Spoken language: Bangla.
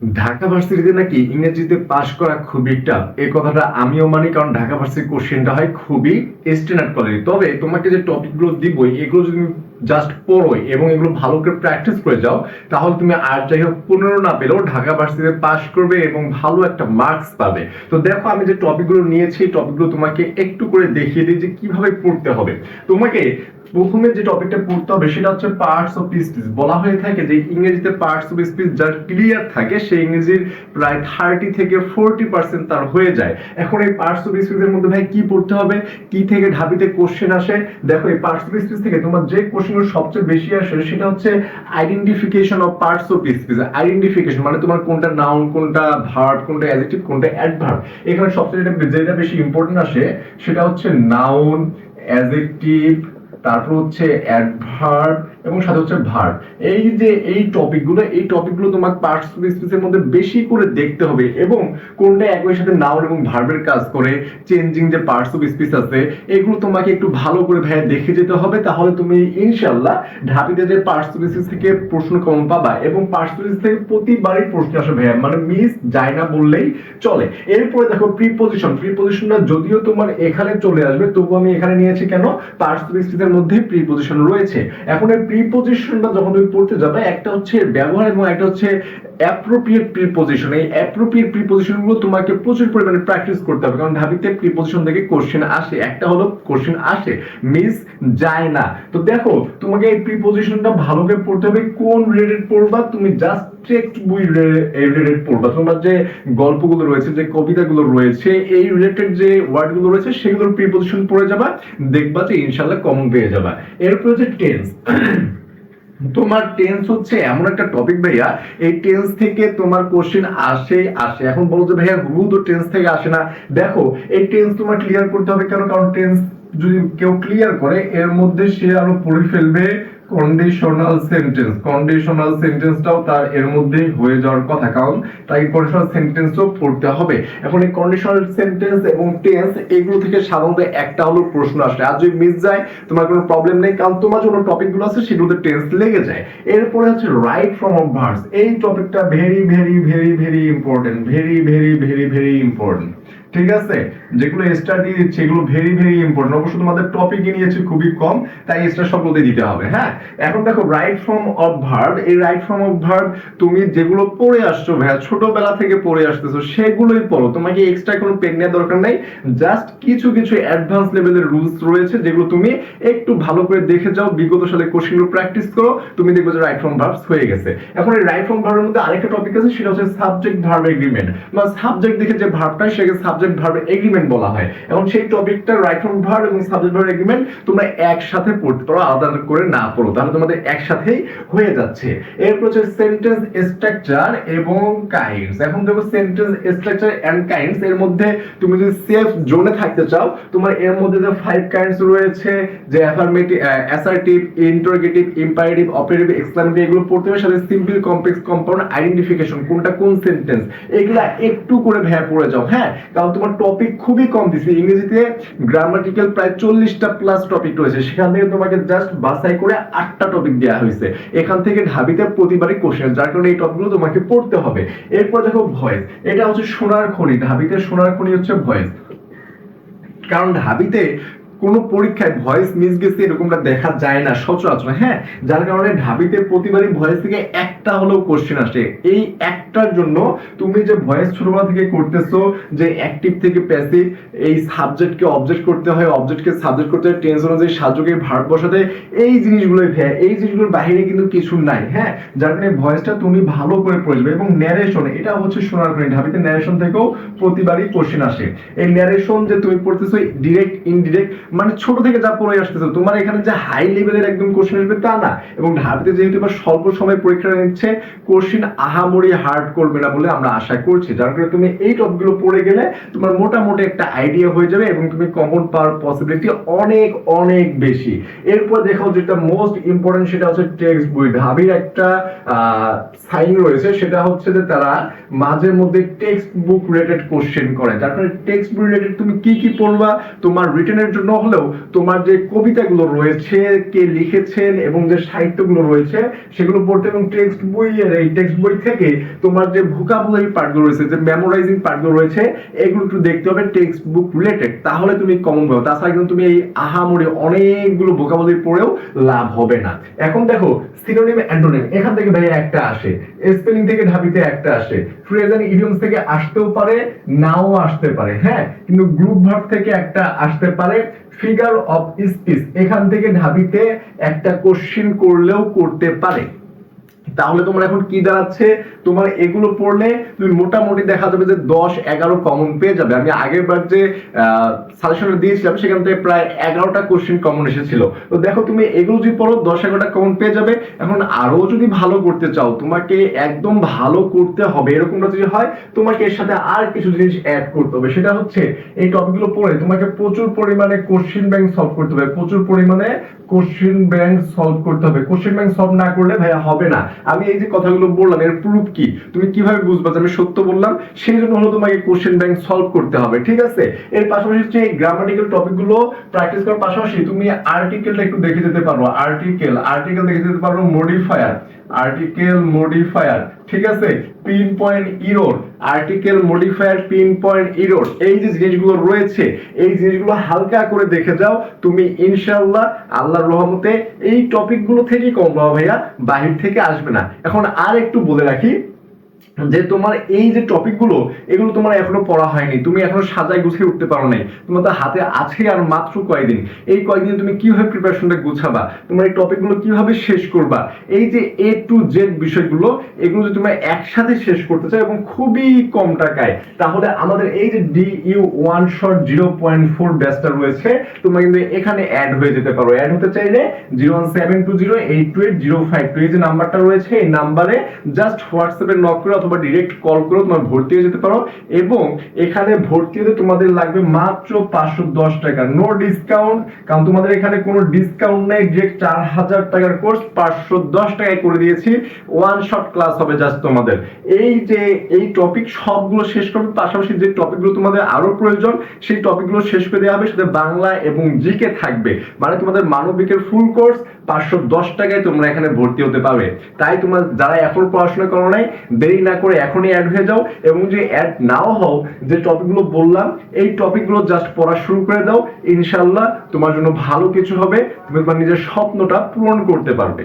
ঢাকা ভার্সিটিতে নাকি ইংরেজিতে পাশ করা খুবই টাফ এই কথাটা আমিও মানি, কারণ ঢাকা ভার্সিটির কোশ্চেনটা হয় খুবই স্ট্যান্ডার্ড কোয়ালিটি তবে তোমাকে যে টপিকগুলো দিবই, এগুলো যদি জাস্ট পড়োই এবং এগুলো ভালো করে প্র্যাকটিস করে যাও, তাহলে তুমি আর যাই হোক পনেরো না পেলেও ঢাকা ভার্সিটিতে পাশ করবে এবং ভালো একটা মার্কস পাবে। তো দেখো আমি যে টপিকগুলো নিয়েছি টপিকগুলো তোমাকে একটু করে দেখিয়ে দিই যে কীভাবে পড়তে হবে। তোমাকে প্রথমে যে টপিকটা পড়তে হবে সেটা হচ্ছে পার্টস অফ স্পিচ বলা হয়ে থাকে যে ইংরেজিতে পার্টস অফ স্পিচ যার ক্লিয়ার থাকে সেই ইংরেজির প্রায় থার্টি থেকে ফোরটি পার্সেন্ট তার হয়ে যায়। এখন এই পার্টস অফ স্পিচের মধ্যে ভাই কি পড়তে হবে? কি থেকে ঢাবিতে কোশ্চেন আসে? দেখো এই পার্টস অফ স্পিচ থেকে তোমার যে কোশ্চেনগুলো সবচেয়ে বেশি আসে সেটা হচ্ছে identification of parts of speech identification মানে তোমার কোনটা নাউন কোনটা ভার্ব কোনটা অ্যাডজেক্টিভ কোনটা অ্যাডভার্ব এখানে সবচেয়ে যেটা যেটা বেশি ইম্পর্টেন্ট আসে সেটা হচ্ছে নাউন অ্যাডজেক্টিভ তারপর হচ্ছে অ্যাডভার্ব এবং সাথে হচ্ছে ভার্ব এই যে এই টপিকগুলো এই টপিকগুলো তোমার পার্টস স্পিচের মধ্যে বেশি করে দেখতে হবে এবং কোনটা একই সাথে নাউন এবং ভার্বের কাজ করে চেঞ্জিং যে পার্টস অফ স্পিচ আছে, এগুলো তোমাকে একটু ভালো করে ভাইয়া দেখে যেতে হবে। তাহলে তুমি ইনশাল্লাহ ঢাবিতে যে পার্টস অফ স্পিচ থেকে প্রশ্ন কমন পাবা এবং পার্টস অফ স্পিচ থেকে প্রতিবারই প্রশ্ন আসে ভাইয়া। মানে মিস যায় না বললেই চলে। এরপরে দেখো প্রিপোজিশন প্রিপোজিশনটা যদিও তোমার এখানে চলে আসবে তবু আমি এখানে নিয়েছি কেন? পার্টস অফ স্পিচের মধ্যে প্রিপোজিশন রয়েছে। এখন এই প্রিপোজিশনটা যখন তুমি পড়তে যাবে, একটা হচ্ছে ব্যবহার এবং একটা হচ্ছে অ্যাপ্রোপ্রিয়েট প্রিপোজিশন এই অ্যাপ্রোপ্রিয়েট প্রিপোজিশনগুলো তোমাকে প্রচুর পরিমাণে প্র্যাকটিস করতে হবে। কারণ ঢাবিতে প্রিপোজিশন থেকে কোশ্চেন আসে। একটা হলো কোশ্চেন আসে মিস যায় না। তো দেখো, তোমাকে এই প্রিপোজিশনটা ভালো করে পড়তে হবে, কোন রিলেটেড পড়বা, তুমি জাস্ট টেক্সট বই রিলেটেড পড়বা তোমার যে গল্পগুলো রয়েছে, যে কবিতাগুলো রয়েছে, এই রিলেটেড যে ওয়ার্ডগুলো রয়েছে, সেগুলোর প্রিপোজিশন পড়ে যাবা, দেখবা যে ইনশাল্লাহ কমন পেয়ে যাবা। এরপর টেন্স তোমার টেন্স হচ্ছে এমন একটা টপিক ভাইয়া, এই টেন্স থেকে তোমার কোশ্চেন আসে আসে। এখন বলো যে ভাইয়া হুবহু তো টেন্স থেকে আসে না। দেখো, এই টেন্স তোমার ক্লিয়ার করতে হবে কেন? কারণ টেন্স যদি কেউ ক্লিয়ার করে, এর মধ্যে সে আরও পড়ে ফেলবে কন্ডিশনাল সেন্টেন্স কন্ডিশনাল সেন্টেন্সটাও তার এর মধ্যেই হয়ে যাওয়ার কথা, কারণ তাই কন্ডিশনাল সেন্টেন্সও পড়তে হবে। এখন এই কন্ডিশনাল সেন্টেন্স এবং টেন্স এগুলো থেকে সাধারণত একটা হলো প্রশ্ন আসে। আর যদি মিস যায়, তোমার কোনো প্রবলেম নেই, কারণ তোমার জন্য টপিকগুলো আছে সেগুলোতে টেন্স লেগে যায়। এরপরে হচ্ছে রাইট ফ্রম অফ ভার্স এই টপিকটা very very very very important very very very very important ঠিক আছে? যেগুলো দিচ্ছে এগুলো ভেরি ভেরি ইম্পর্টেন্ট অবশ্য তোমাদের নিয়েছে খুবই কম, তাই এক্সট্রা সবগুলোতে দিতে হবে হ্যাঁ? এখন দেখো রাইট ফর্ম অফ ভার্ব এই রাইট ফর্ম অফ ভার্ব তুমি যেগুলো পড়ে আসছো ছোটবেলা থেকে পড়ে আসতেছো, সেগুলোই পড়ো। তোমাকে এক্সট্রা কোনো পেন নেওয়ার দরকার নাই। জাস্ট কিছু কিছু অ্যাডভান্স লেভেলের রুলস রয়েছে যেগুলো তুমি একটু ভালো করে দেখে যাও, বিগত সালে কোশ্চেনগুলো প্র্যাকটিস করো, তুমি দেখবে যে রাইট ফর্ম ভার্বস হয়ে গেছে। এখন এই রাইট ফর্ম ভার্বের মধ্যে আরেকটা টপিক আছে, সেটা হচ্ছে সাবজেক্ট ভার্ব এগ্রিমেন্ট বা সাবজেক্ট দেখে যে ভার্বটা সাবজেক্ট ভার্ব এগ্রিমেন্ট বলা হয়। এবং সেই টপিকটা রাইট ফর্ম ভার্ব এবং সাবজেক্ট ভার্ব এগ্রিমেন্ট তোমরা একসাথে পড়তে পারো, আলাদা করে না পড়ো। তাহলে তোমাদের একসাথেই হয়ে যাচ্ছে। এরপর হচ্ছে সেন্টেন্স স্ট্রাকচার এবং কাইন্ডস এখন দেখো সেন্টেন্স স্ট্রাকচার এন্ড কাইন্ডস এর মধ্যে তুমি যদি সেফ জোনে থাকতে চাও, তোমার এর মধ্যে যে ফাইভ কাইন্ডস রয়েছে, যে affirmative assertive interrogative imperative operative exclamative এগুলো পড়তে হবে। সাথে সিম্পল কমপ্লেক্স কম্পাউন্ড আইডেন্টিফিকেশন কোনটা কোন সেন্টেন্স এগুলা একটু করে ভ্যা পড়ে যাও হ্যাঁ? কারণ তোমার টপিক খুবই কম দিছে। ইংরেজিতে গ্রামাটিক্যাল প্রায় চল্লিশটা প্লাস টপিক রয়েছে। সেখান থেকে তোমাকে জাস্ট বাছাই করে আটটা টপিক দেওয়া হয়েছে। এখান থেকে ঢাবিতে প্রতিবারই কোশ্চেন যার কারণে এই টপিকগুলো তোমাকে পড়তে হবে। এরপর দেখো ভয়েস এটা হচ্ছে সোনার খনি। ঢাবিতে সোনার খনি হচ্ছে ভয়েস কারণ ঢাবিতে কোনো পরীক্ষায় ভয়েস মিস গেছে এরকমটা দেখা যায় না, সচরাচর হ্যাঁ? যার কারণে ঢাবিতে প্রতিবারই ভয়েস থেকে একটা হলেও কোশ্চেন আসে। এই একটার জন্য তুমি যে ভয়েস ছোটবেলা থেকে করতেছো, যে অ্যাক্টিভ থেকে প্যাসিভ এই সাবজেক্টকে অবজেক্ট করতে হয় অবজেক্টকে সাবজেক্ট করতে হয় টেন্স অনুযায়ী সাহায্যকে ভার্ব বসাতে, এই জিনিসগুলোই হ্যাঁ এই জিনিসগুলোর বাইরে কিন্তু কিছু নাই হ্যাঁ? যার কারণে ভয়েসটা তুমি ভালো করে পড়ে এবং ন্যারেশন এটা হচ্ছে শোনার কারণে ঢাবিতে ন্যারেশন থেকেও প্রতিবারই কোশ্চেন আসে। এই ন্যারেশন যে তুমি পড়তেছো ডিরেক্ট ইনডিরেক্ট মানে ছোট থেকে যা পড়ে আসতেছো, তোমার এখানে যে হাই লেভেলের একদম কোশ্চেন আসবে তা না। এবং ঢাবিতে যেহেতু এবার স্বল্প সময় পরীক্ষা নিচ্ছে কোশ্চেন আহামরি হার্ড করবে না বলে আমরা আশা করছি। যার কারণে তুমি এই টপিকগুলো পড়ে গেলে তোমার মোটামুটি একটা আইডিয়া হয়ে যাবে এবং তুমি কমন পাওয়ার পসিবিলিটি অনেক অনেক বেশি। এরপর দেখো যেটা মোস্ট ইম্পর্টেন্ট সেটা হচ্ছে টেক্সট বই ঢাবির একটা সাইন রয়েছে, সেটা হচ্ছে যে তারা মাঝে মধ্যে টেক্সট বুক রিলেটেড কোশ্চেন করে। যার কারণে টেক্সট বুক রিলেটেড তুমি কি কি পড়বা, তোমার রিটেনের জন্য হলেও তোমার যে কবিতাগুলো রয়েছে, কে লিখেছেন এবং যে সাহিত্যগুলো রয়েছে, সেগুলো পড়তে এবং টেক্সট বই, এই টেক্সট বই থেকে তোমার যে ভোকাবুলারি পার্টগুলো রয়েছে, যে মেমোরাইজিং পার্টগুলো রয়েছে, এগুলো একটু দেখতে হবে টেক্সট বুক রিলেটেড তাহলে তুমি কমন পাবে তাছাড়া কিন্তু তুমি এই আহামরি অনেকগুলো ভোকাবুলারি পড়েও লাভ হবে না। এখন দেখো সিনোনিম অ্যান্টোনিম এখান থেকে ভাই একটা আসে। স্পেলিং থেকে ঢাবিতে একটা আসে। ফ্রেজ ইডিয়মস থেকে আসতেও পারে, নাও আসতে পারে হ্যাঁ? কিন্তু গ্রুপ ভার্ব থেকে একটা আসতে পারে। ফিগার অফ স্পিচ এখান থেকে ঢাবিতে একটা কোশ্চিন করলেও করতে পারে। তাহলে তোমার এখন কি দাঁড়াচ্ছে? তোমার এগুলো পড়লে তুমি মোটামুটি দেখা যাবে যে দশ এগারো কমন পেয়ে যাবে। আমি আগের বার যে সাজেশনটা দিয়েছিলাম, সেখান থেকে প্রায় এগারোটা কোশ্চেন কমন এসেছিল। তো দেখো তুমি এগুলো যদি পড়ো, দশ এগারোটা কমন পেয়ে যাবে। এখন আরও যদি ভালো করতে চাও, তোমাকে একদম ভালো করতে হবে, এরকমটা যদি হয়, তোমাকে এর সাথে আর কিছু জিনিস অ্যাড করতে হবে। সেটা হচ্ছে, এই টপিকগুলো পড়ে তোমাকে প্রচুর পরিমাণে কোশ্চেন ব্যাংক সলভ করতে হবে। প্রচুর পরিমাণে কোশ্চেন ব্যাংক সলভ করতে হবে। কোশ্চেন ব্যাংক সলভ না করলে ভাইয়া হবে না। আমি এই যে কথাগুলো বললাম, এর প্রুফ কি? তুমি কীভাবে বুঝবা যে আমি সত্য বললাম? সেই জন্য হলো তোমাকে কোশ্চেন ব্যাংক সলভ করতে হবে, ঠিক আছে? এর পাশাপাশি হচ্ছে এই গ্রামাটিক্যাল টপিকগুলো প্র্যাকটিস করার পাশাপাশি তুমি আর্টিকেলটা একটু দেখে যেতে পারো আর্টিকেল আর্টিকেল দেখে যেতে পারো মডিফায়ার আর্টিকেল মডিফায়ার ঠিক আছে? Pin point erode article modifier pin point erode এই যে জিনিসগুলো রয়েছে, এই জিনিসগুলো হালকা করে দেখে যাও। তুমি ইনশাআল্লাহ আল্লাহর রহমতে এই টপিকগুলো থেকেই কম ভাইয়া, বাহির থেকে আসবে না। এখন আর একটু বলে রাখি যে তোমার এই যে টপিকগুলো এগুলো তোমার এখনও পড়া হয়নি। তুমি এখনও সাজায় গুছিয়ে উঠতে পারো নাই। তোমার তো হাতে আছে আর মাত্র কয়েকদিন এই কয়েকদিন তুমি কীভাবে প্রিপারেশনটা গুছাবা? তোমার এই টপিকগুলো কীভাবে শেষ করবা? এই যে এ টু জেড বিষয়গুলো, এগুলো যদি তুমি একসাথে শেষ করতে চাও এবং খুবই কম টাকায়, তাহলে আমাদের এই যে D U one shot zero point four ব্যাচটা রয়েছে, তোমরা কিন্তু এখানে অ্যাড হয়ে যেতে পারো। অ্যাড হতে চাইলে zero one seven two zero eight two eight zero five two এই যে নাম্বারটা রয়েছে, এই নাম্বারে জাস্ট হোয়াটসঅ্যাপে নক করে অথবা ডিরেক্ট কল করে তোমার ভর্তি হয়ে যেতে পারো এবং এখানে ভর্তি হতে তোমাদের লাগবে মাত্র পাঁচশো দশ টাকা। নো ডিসকাউন্ট কারণ তোমাদের এখানে কোনো ডিসকাউন্ট নেই ডিরেক্ট চার হাজার টাকার কোর্স পাঁচশো দশ টাকায় করে দিয়েছি। ওয়ান শট ক্লাস হবে জাস্ট তোমাদের। এই যে, এই টপিক সবগুলো শেষ করবে, পাশাপাশি যে টপিকগুলো তোমাদের আরও প্রয়োজন, সেই টপিকগুলো শেষ করে দেওয়া হবে সাথে বাংলা এবং জিকে থাকবে। মানে তোমাদের মানবিকের ফুল কোর্স পাঁচশো দশ টাকায় তোমরা এখানে ভর্তি হতে পারবে। তাই তোমার যারা এখন পড়াশোনা করো নাই, দেরি না করে এখনই অ্যাড হয়ে যাও এবং যে অ্যাড নাও হও, যে টপিকগুলো বললাম, এই টপিকগুলো জাস্ট পড়া শুরু করে দাও। ইনশাল্লাহ তোমার জন্য ভালো কিছু হবে। তুমি তোমার নিজের স্বপ্নটা পূরণ করতে পারবে।